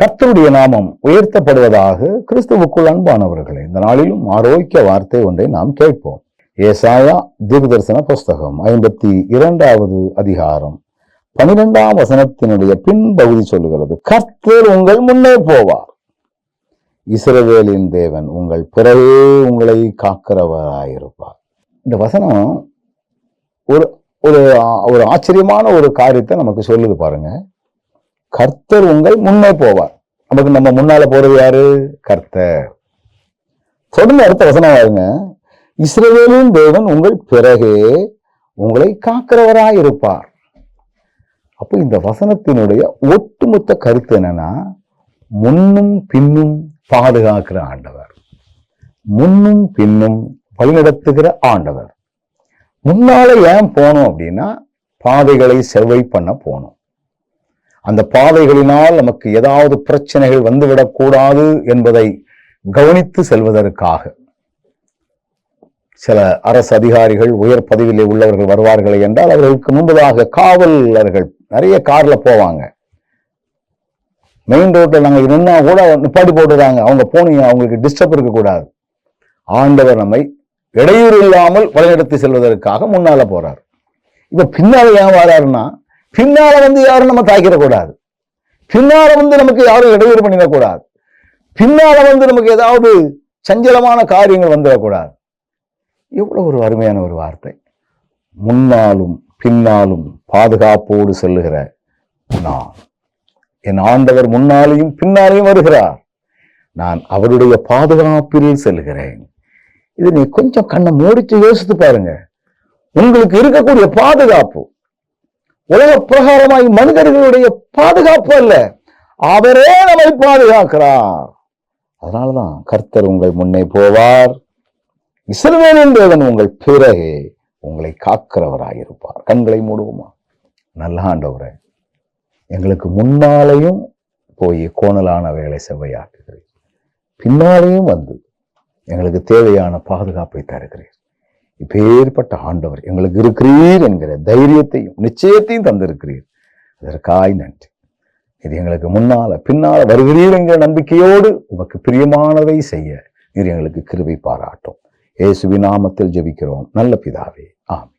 கர்த்தருடைய நாமம் உயர்த்தப்படுவதாக கிறிஸ்துவுக்குள் அன்பானவர்களே இந்த நாளிலும் ஆரோக்கிய வார்த்தை ஒன்றை நாம் கேட்போம். ஏசாயா தீர்க்கதரிசன புஸ்தகம் ஐம்பத்தி இரண்டாவது அதிகாரம் பனிரெண்டாம் வசனத்தினுடைய பின்பகுதி சொல்லுகிறது கர்த்தர் உங்கள் முன்னே போவார். இஸ்ரவேலின் தேவன் உங்கள் பிறவே உங்களை காக்கிறவராயிருப்பார். இந்த வசனம் ஒரு ஒரு ஒரு ஆச்சரியமான ஒரு காரியத்தை நமக்கு சொல்லுது பாருங்க. கர்த்தர் உங்கள் முன்னே போவார். நமக்கு நம்ம முன்னால போறது யாரு? கர்த்தர். தொடர்ந்து அடுத்த வசனம் பாருங்க இஸ்ரவேலின் தேவன் உங்கள் பிறகே உங்களை காக்கிறவராயிருப்பார். அப்போ இந்த வசனத்தினுடைய ஒட்டுமொத்த கருத்து என்னன்னா முன்னும் பின்னும் பாதுகாக்கிற ஆண்டவர். முன்னும் பின்னும் வழிநடத்துகிற ஆண்டவர். முன்னால ஏன் போனோம் அப்படின்னா பாதைகளை செவ்வை பண்ண போனோம். அந்த பாதைகளினால் நமக்கு ஏதாவது பிரச்சனைகள் வந்துவிடக்கூடாது என்பதை கவனித்து செல்வதற்காக. சில அரசு அதிகாரிகள் உயர் பதவியிலே உள்ளவர்கள் வருவார்கள் என்றால் அவர்களுக்கு முன்பதாக காவலர்கள் நிறைய கார்ல போவாங்க. மெயின் ரோட்ல நாங்கள் நின்னா கூட நிப்பாட்டி போட்டுறாங்க. அவங்க போனீங்க அவங்களுக்கு டிஸ்டர்ப் இருக்கக்கூடாது. ஆண்டவர் நம்மை இடையூறு இல்லாமல் வழிநடத்தி செல்வதற்காக முன்னால போறார். இப்ப பின்னால் ஏன் வராருன்னா பின்னால வந்து யாரும் நம்ம தாக்கிடக்கூடாது பின்னால வந்து நமக்கு யாரும் இடையூறு பண்ணிடக்கூடாது பின்னால வந்து நமக்கு ஏதாவது சஞ்சலமான காரியங்கள் வந்துடக்கூடாது எவ்வளவு ஒரு அருமையான ஒரு வார்த்தை. முன்னாலும் பின்னாலும் பாதுகாப்போடு செல்லுகிற நான். என் ஆண்டவர் முன்னாலேயும் பின்னாலேயும் வருகிறார். நான் அவருடைய பாதுகாப்பில் செல்கிறேன். இது நீ கொஞ்சம் கண்ணை மூடிச்சு யோசித்து பாருங்க. உங்களுக்கு இருக்கக்கூடிய பாதுகாப்பு உலக பிரகாரமாய் மனிதர்களுடைய பாதுகாப்பு அல்ல. அவரே நம்மை பாதுகாக்கிறார். அதனாலதான் கர்த்தர் உங்கள் முன்னே போவார். இஸ்ரவேலின் தேவன் உங்கள் பிறகே உங்களை காக்கிறவராயிருப்பார். கண்களை மூடுவோமா? நல்ல ஆண்டவரே எங்களுக்கு முன்னாலேயும் போய் கோணலான வேலை செவ்வையாக்குகிறேன் பின்னாலேயும் வந்து எங்களுக்கு தேவையான பாதுகாப்பை தருகிறேன் இப்பேற்பட்ட ஆண்டவர் எங்களுக்கு இருக்கிறீர் என்கிற தைரியத்தையும் நிச்சயத்தையும் தந்திருக்கிறீர். அதற்காய் நன்றி. இது எங்களுக்கு முன்னால பின்னால வருகிறீர் என்கிற நம்பிக்கையோடு உமக்கு பிரியமானதை செய்ய நீர் எங்களுக்கு கிருபை பாராட்டும். இயேசுவின் நாமத்தில் ஜெபிக்கிறோம். நல்ல பிதாவே. ஆம்